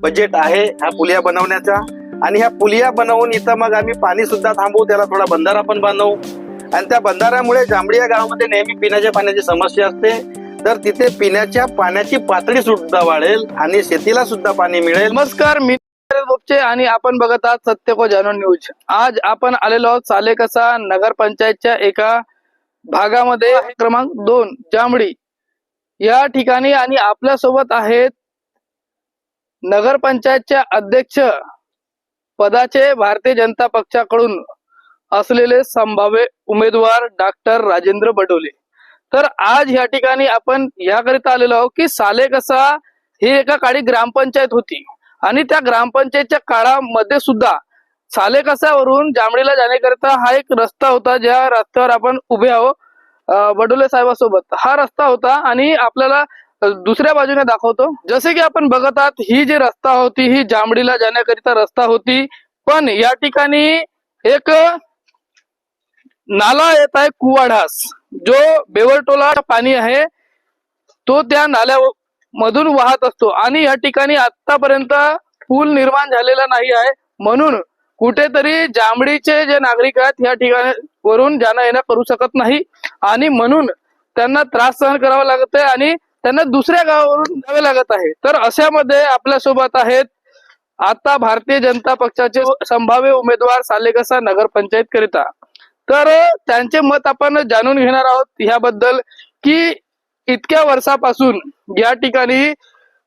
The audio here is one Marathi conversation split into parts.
बजेट आहे ह्या पुलिया बनवण्याचा. आणि ह्या पुलिया बनवून इथं मग आम्ही पाणी सुद्धा थांबवू त्याला थोडा बंधारा पण बांधवू. आणि त्या बंधाऱ्यामुळे जांभळी या गावामध्ये नेहमी पिण्याच्या पाण्याची समस्या असते. तर तिथे पिण्याच्या पाण्याची पातळी सुद्धा वाढेल आणि शेतीला सुद्धा पाणी मिळेल. नमस्कार मी आणि आपण बघत आहात सत्य को जाणून न्यूज. आज आपण आलेलो आहोत सालेकसा नगर पंचायतच्या एका भागामध्ये क्रमांक दोन जांभळी. या ठिकाणी आणि आपल्यासोबत आहेत नगरपंचायतच्या अध्यक्ष पदाचे भारतीय जनता पक्षाकडून असलेले संभाव्य उमेदवार डॉक्टर राजेंद्र बडोले. तर आज या ठिकाणी आपण याकरिता आलेलो आहोत की सालेकसा ही एका काळी ग्रामपंचायत होती. आणि त्या ग्रामपंचायतच्या काळामध्ये सुद्धा सालेकसावरून जांभळीला जाण्याकरिता हा एक रस्ता होता ज्या रस्त्यावर आपण उभे आहोत बडोले साहेबांसोबत. हा रस्ता होता आणि आपल्याला दुसऱ्या बाजूने दाखवतो. जसे की आपण बघत आहात ही जी रस्ता होती ही जांभळीला जाण्याकरिता रस्ता होती. पण या ठिकाणी एक नाला येत आहे कुवाढास. जो बेवरटोला पाणी आहे तो त्या नाल्या मधून वाहत असतो. आणि या ठिकाणी आतापर्यंत पूल निर्माण झालेला नाही आहे. म्हणून कुठेतरी जांभळीचे जे नागरिक आहेत या ठिकाणी वरून जाणं येणं करू शकत नाही. आणि म्हणून त्यांना त्रास सहन करावा लागत आहे आणि त्यांना दुसऱ्या गावावरून जावे लागत आहे. तर अशामध्ये आपल्यासोबत आहेत आता भारतीय जनता पक्षाचे संभाव्य उमेदवार सालेकसा नगरपंचायत करिता. तर त्यांचे मत आपण जाणून घेणार आहोत ह्याबद्दल की इतक्या वर्षापासून या ठिकाणी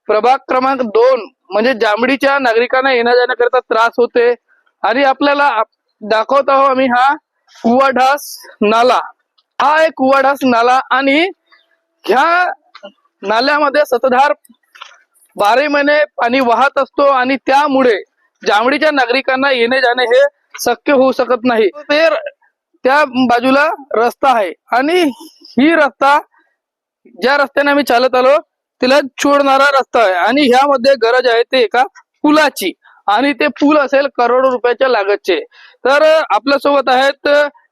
प्रभाग क्रमांक दोन म्हणजे जांबडीच्या नागरिकांना येण्या जाण्याकरिता त्रास होते आणि आपल्याला दाखवत आहोत आम्ही हा कुवाढास नाला. हा एक कुवाढास नाला आणि ह्या नाल्यामध्ये सतधार बारा महिने पाणी वाहत असतो आणि त्यामुळे जांभळीच्या नागरिकांना येणे जाणे हे शक्य होऊ शकत नाही. ते त्या बाजूला रस्ता आहे आणि ही रस्ता ज्या रस्त्याने आम्ही चालत आलो तिला छोडणारा रस्ता आहे आणि ह्यामध्ये गरज आहे ते एका पुलाची आणि ते पूल असेल करोडो रुपयाच्या लागतचे. तर आपल्यासोबत आहेत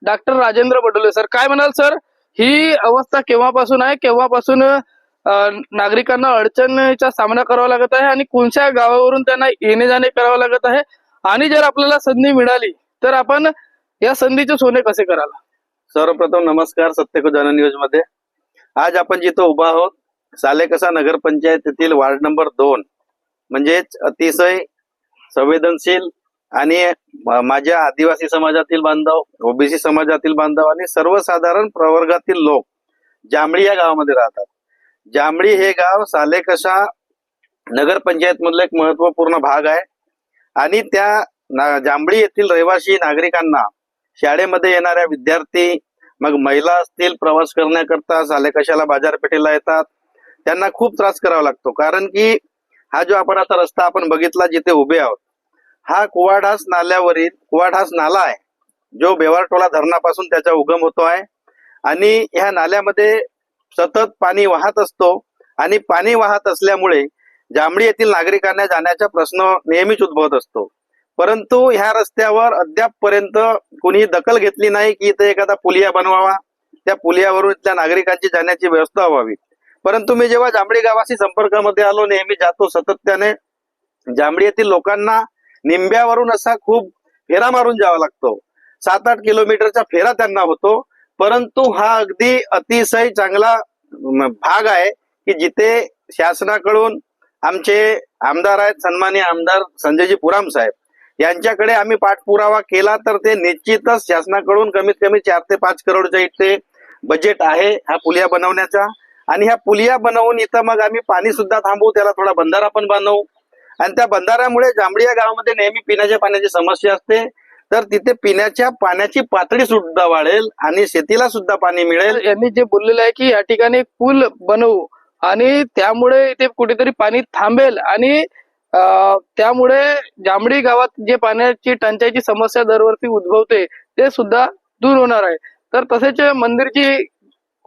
डॉक्टर राजेंद्र बडोले सर. काय म्हणाल सर? ही अवस्था केव्हापासून आहे? केव्हापासून नागरिकांना अडचणीचा सामना करावा लागत आहे आणि कोणत्या गावावरून त्यांना येणे जाणे करावं लागत आहे. आणि जर आपल्याला संधी मिळाली तर आपण या संधीचे सोने कसे कराल? सर्वप्रथम नमस्कार सत्यको जन न्यूजमध्ये आज आपण जिथं उभा आहोत सालेकसा नगरपंचायत येथील वार्ड नंबर दोन. म्हणजेच अतिशय संवेदनशील आणि माझ्या आदिवासी समाजातील बांधव ओबीसी समाजातील बांधव आणि सर्वसाधारण प्रवर्गातील लोक जांभळी या गावामध्ये राहतात. जांभळी हे गाव सालेकशा नगरपंचायत मधलं एक महत्त्वपूर्ण भाग आहे. आणि त्या जांभळी येथील रहिवासी नागरिकांना शाळेमध्ये येणाऱ्या विद्यार्थी मग महिला असतील प्रवास करण्याकरता सालेकशाला बाजारपेठेला येतात. त्यांना खूप त्रास करावा लागतो. कारण की हा जो आपण आता रस्ता आपण बघितला जिथे उभे आहोत हा कुवाढास नाल्यावरील कुवाढास नाला आहे. जो बेवारटोला धरणापासून त्याचा उगम होतो आहे. आणि ह्या नाल्यामध्ये सतत पाणी वाहत असतो आणि पाणी वाहत असल्यामुळे जांभळी येथील नागरिकांना जाण्याचा प्रश्न नेहमीच उद्भवत असतो. परंतु ह्या रस्त्यावर अद्यापपर्यंत कोणी दखल घेतली नाही की इथे एखादा पुलिया बनवावा? त्या पुलियावरून इथल्या नागरिकांची जाण्याची व्यवस्था व्हावी. परंतु मी जेव्हा जांभळी गावाशी संपर्कामध्ये आलो नेहमी जातो सातत्याने जांभळी येथील लोकांना निंब्यावरून असा खूप फेरा मारून जावा लागतो. सात आठ किलोमीटरचा फेरा त्यांना होतो. परंतु हा अगदी अतिशय चांगला भाग आहे की जिथे शासनाकडून आमचे आमदार आहेत सन्मान्य आमदार संजयजी पुराम साहेब. यांच्याकडे आम्ही पाठपुरावा केला तर ते निश्चितच शासनाकडून कमीत कमी चार ते पाच करोडच्या इथे बजेट आहे ह्या पुलिया बनवण्याचा. आणि ह्या पुलिया बनवून इथं मग आम्ही पाणी सुद्धा थांबवू त्याला थोडा बंधारा पण बांधवू. आणि त्या बंधाऱ्यामुळे जांभळी या गावामध्ये नेहमी पिण्याच्या पाण्याची समस्या असते. तर तिथे पिण्याच्या पाण्याची पातळी सुद्धा वाढेल आणि शेतीला सुद्धा पाणी मिळेल. यांनी जे बोललेलं आहे की या ठिकाणी पूल बनवू आणि त्यामुळे इथे कुठेतरी पाणी थांबेल आणि त्यामुळे जांभळी गावात जे पाण्याची टंचाईची समस्या दरवर्षी उद्भवते ते सुद्धा दूर होणार आहे. तर तसेच मंदिरची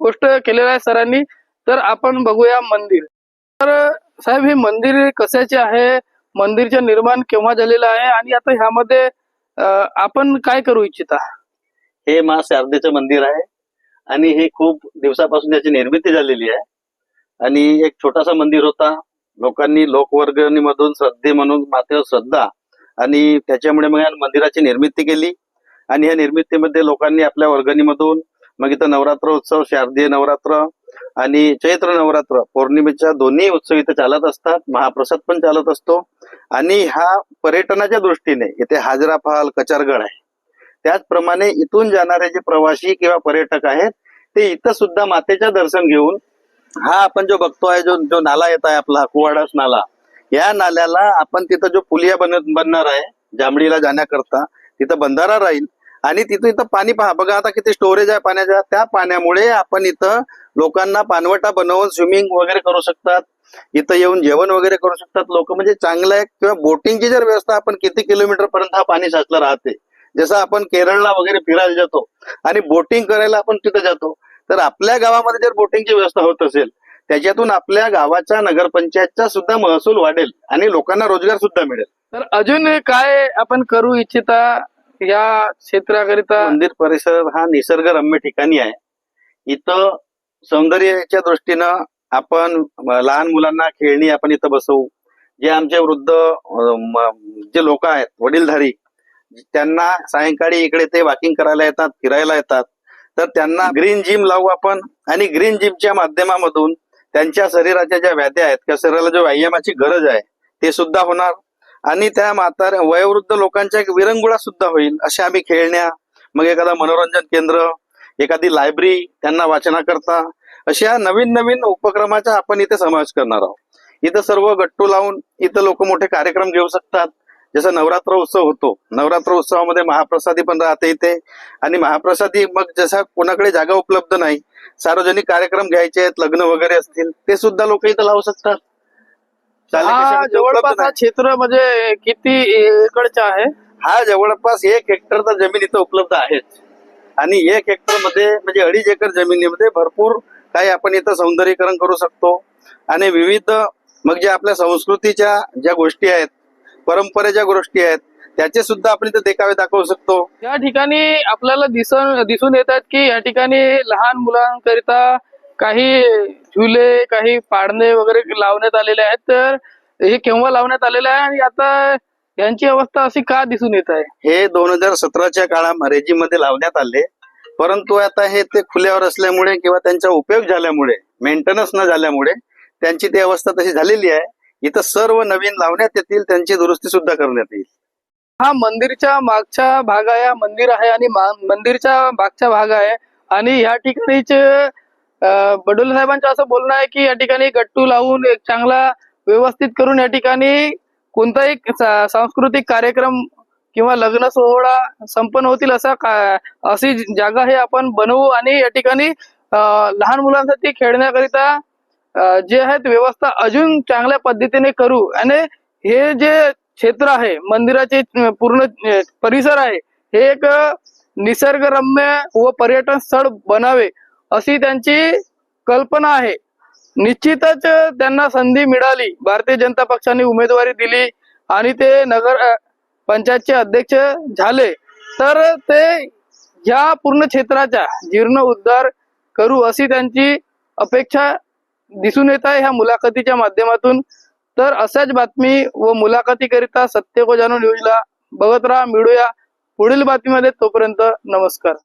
गोष्ट केलेली आहे सरांनी तर आपण बघूया मंदिर. तर साहेब हे मंदिर कशाचे आहे? मंदिरचे निर्माण केव्हा झालेलं आहे? आणि आता ह्यामध्ये आपण काय करू इच्छिता? हे मा शारदेचं मंदिर आहे आणि हे खूप दिवसापासून त्याची निर्मिती झालेली आहे. आणि एक छोटासा मंदिर होता. लोकांनी लोकवर्गणीमधून श्रद्धे म्हणून मातेवर श्रद्धा आणि त्याच्यामुळे मग या मंदिराची निर्मिती केली. आणि या निर्मितीमध्ये लोकांनी आपल्या वर्गणीमधून मग इथं नवरात्र उत्सव शारदीय नवरात्र आणि चैत्र नवरात्र पौर्णिमेच्या दोन्ही उत्सव इथे चालत असतात. महाप्रसाद पण चालत असतो. आणि हा पर्यटनाच्या दृष्टीने इथे हाजरा फाल कचारगड आहे. त्याचप्रमाणे इथून जाणारे जे प्रवासी किंवा पर्यटक आहेत ते इथं सुद्धा मातेच्या दर्शन घेऊन हा आपण जो बघतोय जो जो नाला येत आहे आपला कुवाडास नाला या नाल्याला आपण तिथं जो पुलिया बनत बनणार आहे जांभळीला जाण्याकरता तिथं बंधारा राहील. आणि तिथं इथं पाणी पहा. बघा आता किती स्टोरेज आहे पाण्याच्या. त्या पाण्यामुळे आपण इथं लोकांना पानवटा बनवून स्विमिंग वगैरे करू शकतात. इथं येऊन जेवण वगैरे करू शकतात लोक. म्हणजे चांगलं आहे किंवा बोटिंगची जर व्यवस्था आपण किती किलोमीटर पर्यंत हा पाणी साचलं राहते. जसं आपण केरळला वगैरे फिरायला जातो आणि बोटिंग करायला आपण तिथं जातो. तर आपल्या गावामध्ये जर बोटिंगची व्यवस्था होत असेल त्याच्यातून आपल्या गावाच्या नगरपंचायतचा सुद्धा महसूल वाढेल आणि लोकांना रोजगार सुद्धा मिळेल. तर अजून काय आपण करू इच्छिता? या क्षेत्राकरिता मंदिर परिसर हा निसर्गरम्य ठिकाणी आहे. इथं सौंदर्याच्या दृष्टीनं आपण लहान मुलांना खेळणी आपण इथं बसवू. जे आमचे वृद्ध जे लोक आहेत वडीलधारी त्यांना सायंकाळी इकडे ते वॉकिंग करायला येतात फिरायला येतात. तर त्यांना ग्रीन जिम लावू आपण आणि ग्रीन जिमच्या माध्यमामधून त्यांच्या शरीराच्या ज्या व्याध्या आहेत किंवा शरीराला जो व्यायामाची गरज आहे ते सुद्धा होणार. आणि त्या म्हाताऱ्या वयोवृद्ध लोकांच्या एक विरंगुळा सुद्धा होईल अशा आम्ही खेळण्या मग एखादा मनोरंजन केंद्र एखादी लायब्ररी त्यांना वाचनाकरता अशा नवीन नवीन उपक्रमाचा आपण इथे समावेश करणार आहोत. इथं सर्व गट्टू लावून इथं लोक मोठे कार्यक्रम घेऊ शकतात. जसं नवरात्र उत्सव होतो. नवरात्र उत्सवामध्ये महाप्रसादी पण राहते इथे. आणि महाप्रसादी मग जसा कोणाकडे जागा उपलब्ध नाही सार्वजनिक कार्यक्रम घ्यायचे आहेत लग्न वगैरे असतील ते सुद्धा लोक इथं लावू शकतात. हा जवळपास हा. क्षेत्र म्हणजे किती एकरचा आहे? हा जवळपास एक हेक्टर तर जमीन इथं उपलब्ध आहेच आणि एक हेक्टरमध्ये म्हणजे अडीच एकर जमिनीमध्ये भरपूर काही आपण इथं सौंदर्यीकरण करू शकतो. आणि विविध मग जे आपल्या संस्कृतीच्या ज्या गोष्टी आहेत परंपरेच्या गोष्टी आहेत त्याचे सुद्धा आपण इथं देखावे दाखवू शकतो. या ठिकाणी आपल्याला दिसून दिसून येतात की या ठिकाणी लहान मुलांकरिता काही झुले काही पाडणे वगैरे लावण्यात आलेले आहेत. तर हे केव्हा लावण्यात आलेले आहे आणि आता यांची अवस्था अशी का दिसून येत आहे? हे दोन हजार सतराच्या काळात रेजिममध्ये लावण्यात आले. परंतु आता हे ते खुल्यावर असल्यामुळे किंवा त्यांचा उपयोग झाल्यामुळे मेंटेनन्स न झाल्यामुळे त्यांची ती अवस्था तशी झालेली आहे. इथं सर्व नवीन लावण्यात येतील त्यांची दुरुस्ती सुद्धा करण्यात येईल. हा मंदिरच्या मागचा भाग आहे मंदिर आहे आणि मंदिरच्या मागचा भाग आहे. आणि या ठिकाणीच बडोले साहेबांचं असं बोलणं आहे की या ठिकाणी गट्टू लावून एक चांगला व्यवस्थित करून या ठिकाणी कोणताही सांस्कृतिक कार्यक्रम किंवा लग्न सोहळा संपन्न होतील असा अशी जागा हे आपण बनवू आणि या ठिकाणी लहान मुलांसाठी खेळण्याकरिता जे आहेत व्यवस्था अजून चांगल्या पद्धतीने करू. आणि हे जे क्षेत्र आहे मंदिराचे पूर्ण परिसर आहे हे एक निसर्गरम्य व पर्यटन स्थळ बनावे. अशी त्यांची कल्पना आहे. निश्चितच त्यांना संधी मिळाली. भारतीय जनता पक्षाने उमेदवारी दिली आणि ते नगर पंचायतचे अध्यक्ष झाले. तर ते या पूर्ण क्षेत्राचा जीर्ण उद्धार करू अशी त्यांची अपेक्षा दिसून येत आहे ह्या मुलाखतीच्या माध्यमातून. तर अशाच बातमी व मुलाखतीकरिता सत्य को जाणून न्यूजला बघत राहा मिळूया पुढील बातमीमध्ये तोपर्यंत नमस्कार.